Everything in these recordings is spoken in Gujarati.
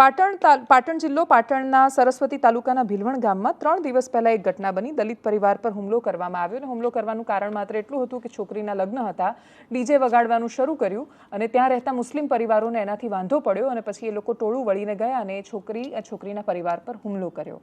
પાટણ પાટણ જિલ્લો પાટણના સરસ્વતી તાલુકાના ભીલવણ ગામમાં ત્રણ દિવસ પહેલા એક ઘટના બની. દલિત પરિવાર પર હુમલો કરવામાં આવ્યો અને હુમલો કરવાનું કારણ માત્ર એટલું હતું કે છોકરીના લગ્ન હતા. ડીજે વગાડવાનું શરૂ કર્યું અને ત્યાં રહેતા મુસ્લિમ પરિવારોને એનાથી વાંધો પડ્યો અને પછી એ લોકો ટોળું વળીને ગયા અને છોકરી છોકરીના પરિવાર પર હુમલો કર્યો.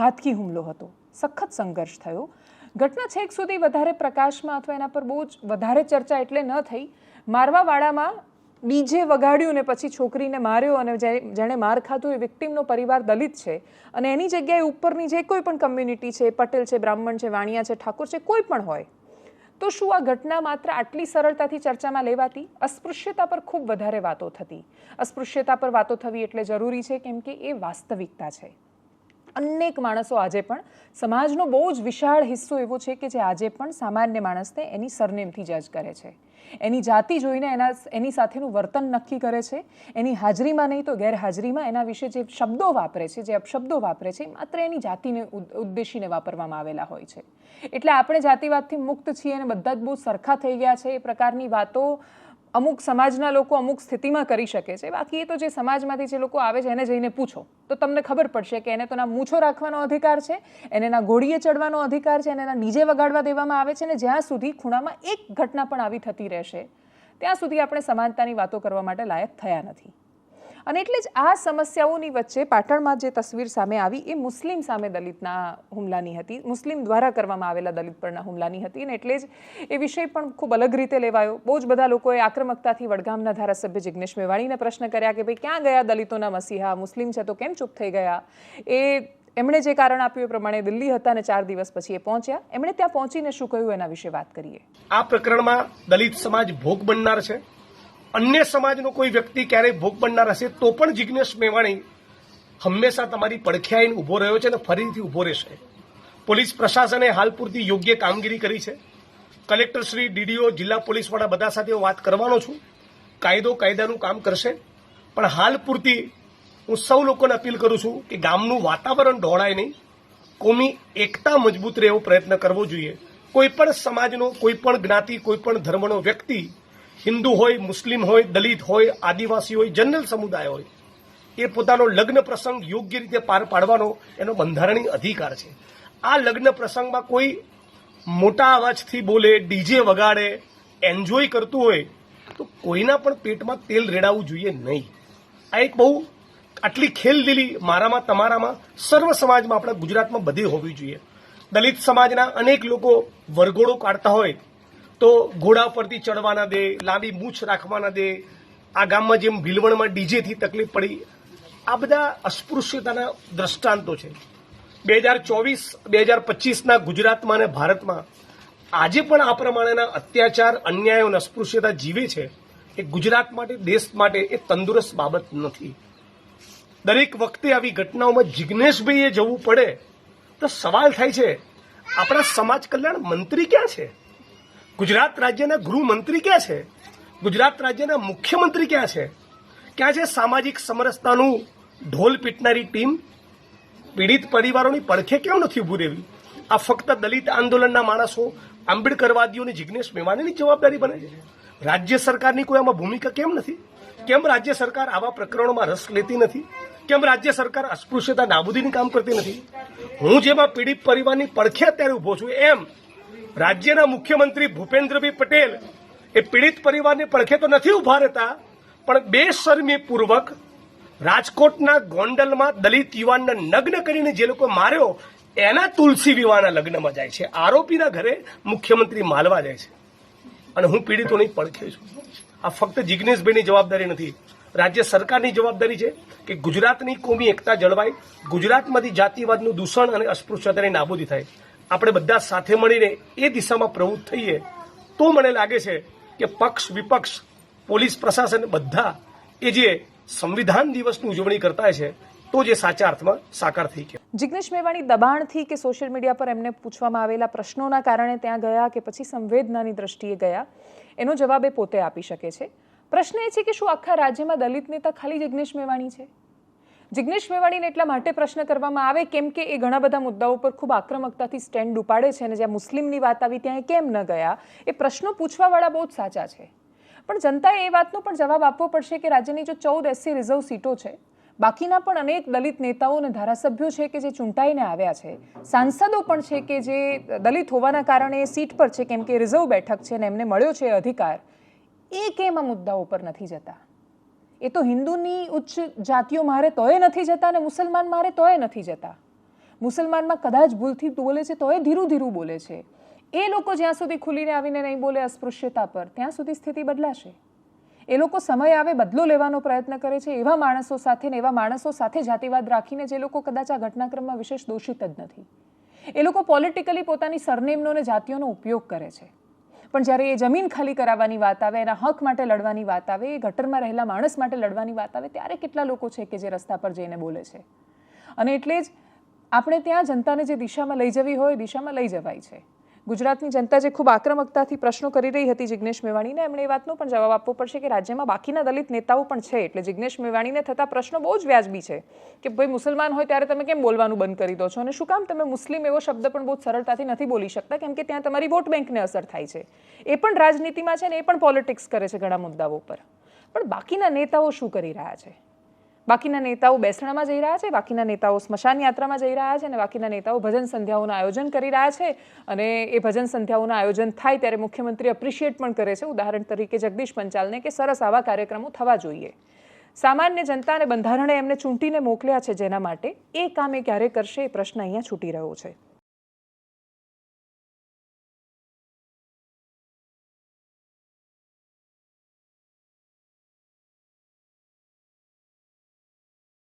ઘાતકી હુમલો હતો. સખત સંઘર્ષ થયો. ઘટના છેક સુધી વધારે પ્રકાશમાં અથવા એના પર બહુ જ વધારે ચર્ચા એટલે ન થઈ. મારવાવાળામાં ડીજે વગાડ્યું ને પછી છોકરીને માર્યો અને જેણે માર ખાધું એ વિક્ટિમનો પરિવાર દલિત છે. અને એની જગ્યાએ ઉપરની જે કોઈ પણ કમ્યુનિટી છે, પટેલ છે, બ્રાહ્મણ છે, વાણિયા છે, ઠાકોર છે, કોઈ પણ હોય, તો શું આ ઘટના માત્ર આટલી સરળતાથી ચર્ચામાં લેવાતી? અસ્પૃશ્યતા પર ખૂબ વધારે વાતો થતી. અસ્પૃશ્યતા પર વાતો થવી એટલે જરૂરી છે કેમ કે એ વાસ્તવિકતા છે. અનેક માણસો આજે પણ સમાજનો બહુ જ વિશાળ હિસ્સો એવો છે કે જે આજે પણ સામાન્ય માણસને એની સરનેમથી જજ કરે છે. એની જાતિ જોઈને એના એની સાથેનું વર્તન નક્કી કરે છે. એની હાજરીમાં નહીં તો ગેરહાજરીમાં એના વિશે જે શબ્દો વાપરે છે, જે અપશબ્દો વાપરે છે માત્ર એની જાતિને ઉદ્દેશીને વાપરવામાં આવેલા હોય છે. એટલે આપણે જાતિવાદથી મુક્ત છીએ અને બધા જ બહુ સરખા થઈ ગયા છે. એ પ્રકારની વાતો અમુક સમાજના લોકો અમુક સ્થિતિમાં કરી શકે છે. બાકી એ તો જે સમાજમાંથી જે લોકો આવે છે, એને જઈને પૂછો. તો તમને ખબર પડશે કે એને તો ના મૂછો રાખવાનો અધિકાર છે, એને ના ઘોડીએ ચડવાનો અધિકાર છે, એને ના ડીજે વગાડવા દેવામાં આવે છે ને જ્યાં સુધી ખૂણામાં એક ઘટના પણ આવી થતી રહેશે, ત્યાં સુધી આપણે સમાનતાની વાતો કરવા માટે લાયક થયા નથી. અને એટલે જ આ સમસ્યાઓની વચ્ચે પાટણમાં જે તસવીર સામે આવી, એ મુસ્લિમ સામે દલિતના હુમલાની હતી. મુસ્લિમ દ્વારા કરવામાં આવેલા દલિત પરના હુમલાની હતી અને એટલે જ એ વિષય પણ ખૂબ અલગ રીતે લેવાયો. બહુ જ બધા લોકોએ આક્રમકતાથી વડગામના ધારાસભ્ય જિગ્નેશ મેવાણીને પ્રશ્ન કર્યા કે ભાઈ, ક્યાં ગયા દલિતોના મસીહા? મુસ્લિમ છે તો કેમ ચૂપ થઈ ગયા? એ એમણે જે કારણ આપ્યું એ પ્રમાણે દિલ્હી હતા અને ચાર દિવસ પછી એ પહોંચ્યા. એમણે ત્યાં પહોંચીને શું કહ્યું એના વિશે વાત કરીએ. આ પ્રકરણમાં દલિત સમાજ ભોગ બનનાર છે. અન્ય સમાજનો કોઈ વ્યક્તિ ક્યારેય ભોગ બનનાર હશે તો પણ જિજ્ઞેશ મેવાણી હંમેશા તમારી પડખે આવીને ઊભો રહ્યો છે અને ફરીથી ઊભો રહેશે. પોલીસ પ્રશાસને હાલ પૂરતી યોગ્ય કામગીરી કરી છે. કલેક્ટર શ્રી, ડીડીઓ, જિલ્લા પોલીસ વડા બધા સાથે વાત કરવાનો છું. કાયદો કાયદાનું કામ કરશે. પણ હાલ પૂરતી હું સૌ લોકોને અપીલ કરું છું કે ગામનું વાતાવરણ ઢોળાય નહીં. કોમી એકતા મજબૂત રહે એવો પ્રયત્ન કરવો જોઈએ. કોઈ પણ સમાજનો, કોઈ પણ જ્ઞાતિ, કોઈ પણ ધર્મનો વ્યક્તિ હિન્દુ હોય, મુસ્લિમ હોય, દલિત હોય, આદિવાસી હોય, જનરલ સમુદાય હોય, એ પોતાનો લગ્ન પ્રસંગ યોગ્ય રીતે પાર પાડવાનો એનો બંધારણીય અધિકાર છે. આ લગ્ન પ્રસંગમાં કોઈ મોટા અવાજથી બોલે ડીજે વગાડે, એન્જોય કરતું હોય, તો કોઈના પણ પેટમાં તેલ રેડાવવું જોઈએ નહીં. આ એક બહુ આટલી ખેલદીલી મારામાં તમારામાં સર્વ સમાજમાં આપણા ગુજરાતમાં બધી હોવી જોઈએ. દલિત સમાજના અનેક લોકો વરઘોડો કાઢતા હોય તો ઘોડા પરથી ચડવાના દે, લાંબી મૂછ રાખવાના દે, આ ગામમાં જેમ ભીલવણમાં ડીજેથી તકલીફ પડી, આ બધા અસ્પૃશ્યતાના દ્રષ્ટાંતો છે. બે હજાર ચોવીસ, બે હજાર પચીસના ગુજરાતમાં અને ભારતમાં આજે પણ આ પ્રમાણેના અત્યાચાર, અન્યાય અને અસ્પૃશ્યતા જીવે છે એ ગુજરાત માટે, દેશ માટે એ તંદુરસ્ત બાબત નથી. દરેક વખતે આવી ઘટનાઓમાં જિજ્ઞેશભાઈએ જવું પડે તો સવાલ થાય છે, આપણા સમાજ કલ્યાણ મંત્રી ક્યાં છે? ગુજરાત રાજ્યના ગૃહમંત્રી ક્યાં છે? ગુજરાત રાજ્યના મુખ્યમંત્રી ક્યાં છે? ક્યાં છે સામાજિક સમરસતાનું ઢોલ પીટનારી ટીમ? પીડિત પરિવારોની પડખે કેમ નથી ઉભું રહેવી? આ ફક્ત દલિત આંદોલનના માણસો, આંબેડકરવાદીઓની જિજ્ઞેશ મેવાણીની જવાબદારી બને છે. રાજ્ય સરકારની કોઈ આમાં ભૂમિકા કેમ નથી? કેમ રાજ્ય સરકાર આવા પ્રકરણોમાં રસ લેતી નથી? કેમ રાજ્ય સરકાર અસ્પૃશ્યતા નાબૂદીની કામ કરતી નથી? હું જેમાં પીડિત પરિવારની પડખે અત્યારે ઊભો છું એમ રાજ્યના મુખ્યમંત્રી ભૂપેન્દ્રભાઈ પટેલ એ પીડિત પરિવારને પડખે તો નથી ઊભા રહેતા, પણ બેશરમીપૂર્વક રાજકોટના ગોંડલમાં દલિત યુવાનને નગ્ન કરીને જે લોકો માર્યો, એના તુલસી વિવાહના લગ્નમાં જાય છે. આરોપીના ઘરે મુખ્યમંત્રી માલવા જાય છે. અને હું પીડિતોની પડખે છું. આ ફક્ત જિજ્ઞેશભાઈની જવાબદારી નથી. રાજ્ય સરકારની જવાબદારી છે કે ગુજરાતની કોમી એકતા જળવાય, ગુજરાતમાંથી જાતિવાદનું દૂષણ અને અસ્પૃશ્યતાની નાબૂદી થાય. આપણે બધા સાથે મળીને એ દિશામાં પ્રવૃત્ત થઈએ, તો મને લાગે છે કે પક્ષ વિપક્ષ, પોલીસ પ્રશાસન બધા એ જે સંવિધાન દિવસની ઉજવણી કરતા છે, તો જે સાચા અર્થમાં સાકાર થઈ ગયા. જિગ્નેશ મેવાણી દબાણથી કે સોશિયલ મીડિયા પર એમને પૂછવામાં આવેલા પ્રશ્નોના કારણે ત્યાં ગયા કે પછી સંવેદનાની દ્રષ્ટિએ ગયા, એનો જવાબ એ પોતે આપી શકે છે. પ્રશ્ન એ છે કે શું આખા રાજ્યમાં દલિત નેતા ખાલી જિગ્નેશ મેવાણી છે? જિગ્નેશ મેવાણીને એટલા માટે પ્રશ્ન કરવામાં આવે કેમ કે એ ઘણા બધા મુદ્દાઓ પર ખૂબ આક્રમકતાથી સ્ટેન્ડ ઉપાડે છે અને જ્યાં મુસ્લિમની વાત આવી ત્યાં એ કેમ ન ગયા? એ પ્રશ્નો પૂછવાવાળા બહુ જ સાચા છે. પણ જનતાએ એ વાતનો પણ જવાબ આપવો પડશે કે રાજ્યની જો ચૌદ એસસી રિઝર્વ સીટો છે, બાકીના પણ અનેક દલિત નેતાઓ અને ધારાસભ્યો છે કે જે ચૂંટાઈને આવ્યા છે. સાંસદો પણ છે કે જે દલિત હોવાના કારણે એ સીટ પર છે, કેમ કે રિઝર્વ બેઠક છે અને એમને મળ્યો છે અધિકાર. એ કેમ આ મુદ્દાઓ પર નથી જતા? એ તો હિન્દુની ઉચ્ચ જાતિઓ મારે તોય નથી જતા અને મુસલમાન મારે તોય નથી જતા. મુસલમાનમાં કદાચ ભૂલથી બોલે છે, તોય ધીરું ધીરું બોલે છે. એ લોકો જ્યાં સુધી ખુલીને આવીને નહીં બોલે અસ્પૃશ્યતા પર, ત્યાં સુધી સ્થિતિ બદલાશે. એ લોકો સમય આવે બદલો લેવાનો પ્રયત્ન કરે છે, એવા માણસો સાથે ને એવા માણસો સાથે જાતિવાદ રાખીને જે લોકો કદાચ આ ઘટનાક્રમમાં વિશેષ દોષિત જ નથી. એ લોકો પોલિટિકલી પોતાની સરનેમનો અને જાતિઓનો ઉપયોગ કરે છે. પણ જ્યારે એ જમીન ખાલી કરાવવાની વાત આવે, એના હક માટે લડવાની વાત આવે, એ ગટરમાં રહેલા માણસ માટે લડવાની વાત આવે, ત્યારે કેટલા લોકો છે કે જે રસ્તા પર જઈને બોલે છે? અને એટલે જ આપણે ત્યાં જનતાને જે દિશામાં લઈ જવી હોય દિશામાં લઈ જવાય છે. ગુજરાતની જનતા જે ખૂબ આક્રમકતાથી પ્રશ્નો કરી રહી હતી જિજ્ઞેશ મેવાણીને, એમણે એ વાતનો પણ જવાબ આપવો પડશે કે રાજ્યમાં બાકીના દલિત નેતાઓ પણ છે. એટલે જિજ્ઞેશ મેવાણીને થતા પ્રશ્નો બહુ જ વ્યાજબી છે કે ભાઈ મુસલમાન હોય ત્યારે તમે કેમ બોલવાનું બંધ કરી દો છો? અને શું કામ તમે મુસ્લિમ એવો શબ્દ પણ બહુ સરળતાથી નથી બોલી શકતા, કેમ કે ત્યાં તમારી વોટ બેંકને અસર થાય છે. એ પણ રાજનીતિમાં છે ને એ પણ પોલિટિક્સ કરે છે ઘણા મુદ્દાઓ પર પણ બાકીના નેતાઓ શું કરી રહ્યા છે? બાકીના નેતાઓ બેસણામાં જઈ રહ્યા છે, બાકીના નેતાઓ સ્મશાન યાત્રામાં જઈ રહ્યા છે અને બાકીના નેતાઓ ભજન સંધ્યાઓનું આયોજન કરી રહ્યા છે અને એ ભજન સંધ્યાઓનું આયોજન થાય ત્યારે મુખ્યમંત્રી એપ્રિશિએટ પણ કરે છે. ઉદાહરણ તરીકે જગદીશ પંચાલને કે સરસ આવા કાર્યક્રમો થવા જોઈએ. સામાન્ય જનતાને બંધારણે એમને ચૂંટીને મોકલ્યા છે જેના માટે એ કામ એ ક્યારે કરશે એ પ્રશ્ન અહીંયા છૂટી રહ્યો છે.